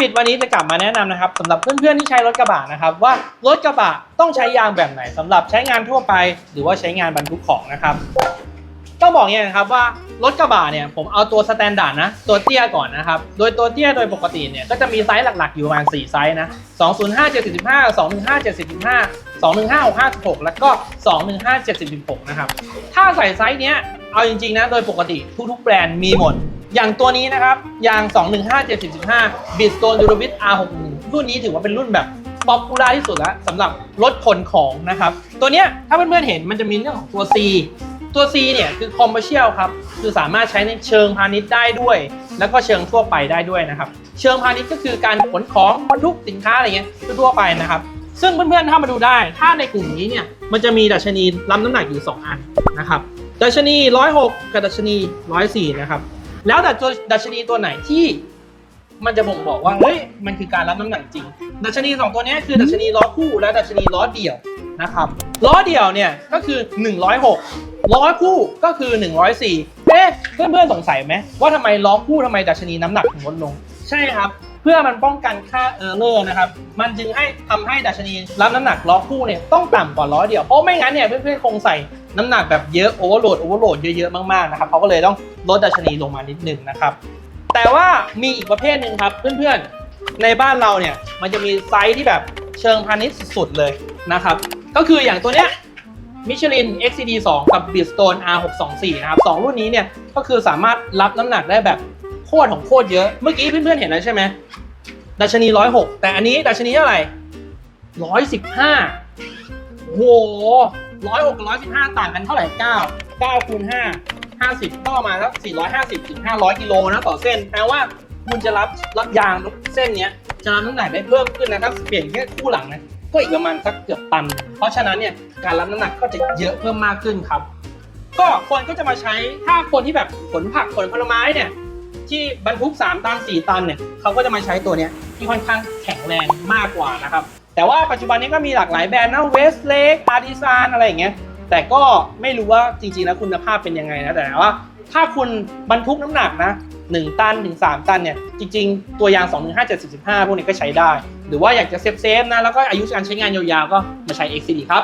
บิดวันนี้จะกลับมาแนะนำนะครับสำหรับเพื่อนๆที่ใช้รถกระบะนะครับว่ารถกระบะต้องใช้ยางแบบไหนสำหรับใช้งานทั่วไป หรือว่าใช้งานบรรทุกของนะครับต้องบอกอย่างนี้นะครับว่ารถกระบะเนี่ยผมเอาตัวสแตนดาร์ดนะตัวเตี้ยก่อนนะครับโดยตัวเตี้ยโดยปกติเนี่ยก็จะมีไซส์หลักๆอยู่ประมาณ 4 ไซส์นะ205 75 215 75 215 656 แล้วก็215 76 นะครับถ้าใส่ไซส์เนี้ยเอาจริงๆนะโดยปกติทุกๆแบรนด์มีหมด อย่างตัวนี้นะครับยาง 215 75 Bridgestone Durabit R61 รุ่นนี้ถือว่าเป็นรุ่นแบบป๊อปปูล่าที่สุดแล้วสำหรับรถขนของนะครับ ตัวเนี้ยถ้าเพื่อนๆเห็นมันจะมีเรื่องของตัว C ตัว C เนี่ยคือ commercial ครับ คือสามารถใช้ในเชิงพาณิชย์ได้ด้วย แล้วก็เชิงทั่วไปได้ด้วยนะครับ เชิงพาณิชย์ก็คือการขนของบรรทุกสินค้าอะไรเงี้ยทั่วไปนะครับ ซึ่งเพื่อนๆถ้ามาดูได้ ถ้าในกลุ่มนี้เนี่ยมันจะมีดัชนีรับน้ำหนักอยู่ 2 อันนะครับดัชนี 106 กับดัชนี 104 นะครับ แล้วดัชดัชนีตัวไหนที่มันจะบ่งบอกว่าเฮ้ยมันคือการรับน้ำหนักจริง ดัชนีสองตัวนี้คือดัชนีล้อคู่และดัชนีล้อเดี่ยวนะครับล้อเดี่ยวเนี่ยก็คือ 106ล้อคู่ก็คือ 104เอ๊ะเพื่อนๆสงสัยไหมว่าทำไมล้อคู่ทำไมดัชนีน้ำหนักถึงลดลง ใช่ครับ เพื่อมันป้องกันค่าเออร์เลอร์นะครับมันจึงให้ทำให้ดัชนีรับน้ำหนักล้อคู่เนี่ยต้องต่ำกว่าล้อเดียวเพราะไม่งั้นเนี่ยเพื่อนๆคงใส่ น้ำหนักแบบเยอะโอเวอร์โหลดโอเวอร์โหลดเยอะๆมากๆนะครับเขาก็เลยต้องลดดัชนีลงมานิดนึงนะครับ แต่ว่ามีอีกประเภทหนึ่งครับเพื่อนๆในบ้านเราเนี่ยมันจะมีไซส์ที่แบบเชิงพาณิชย์สุดๆเลยนะครับ ก็คืออย่างตัวเนี้ยมิชลิน XCD 2 กับ b i s t o n e R624 นะครับสองรุ่นนี้เนี่ยก็คือสามารถรับน้ำหนักได้แบบโคตรของโคตรเยอะ เมื่อกี้เพื่อนๆเห็นแล้วใช่ไหมดัชนี106แต่อันนี้ดัชนีเท่าไหร่115โอ้โห106กับ115ต่างกันเท่าไหร่9 9คูณ5 50ก็ประมาณสัก450ถึง500กิโลนะต่อเส้นแปลว่าคุณจะรับรับยางเส้นเนี้ยจะรับน้ำหนักได้เพิ่มขึ้นนะครับ เปลี่ยนแค่คู่หลังนะก็อีกประมาณสักเกือบตัน เพราะฉะนั้นเนี่ยการรับน้ำหนักก็จะเยอะเพิ่มมากขึ้นครับ ก็คนก็จะมาใช้ถ้าคนที่แบบขนผักขนผลไม้เนี่ยที่บรรทุก 3 ตัน 4 ตันเนี่ยเขาก็จะมาใช้ตัวเนี้ยที่ค่อนข้างแข็งแรงมากกว่านะครับ แต่ว่าปัจจุบันนี้ก็มีหลากหลายแบรนด์นะเวสเลกอาร์ดิซานอะไรอย่างเงี้ยแต่ก็ไม่รู้ว่าจริงๆแล้วคุณภาพเป็นยังไงนะแต่ว่า ถ้าคุณบรรทุกน้ำหนักนะ 1 ตันถึง 3 ตันเนี่ยจริง ๆ ตัวยาง 2 1 5 7 45 พวกนี้ก็ใช้ได้ หรือว่าอยากจะเซฟๆนะแล้วก็อายุการใช้งานยาวๆก็มาใช้ XCD ครับ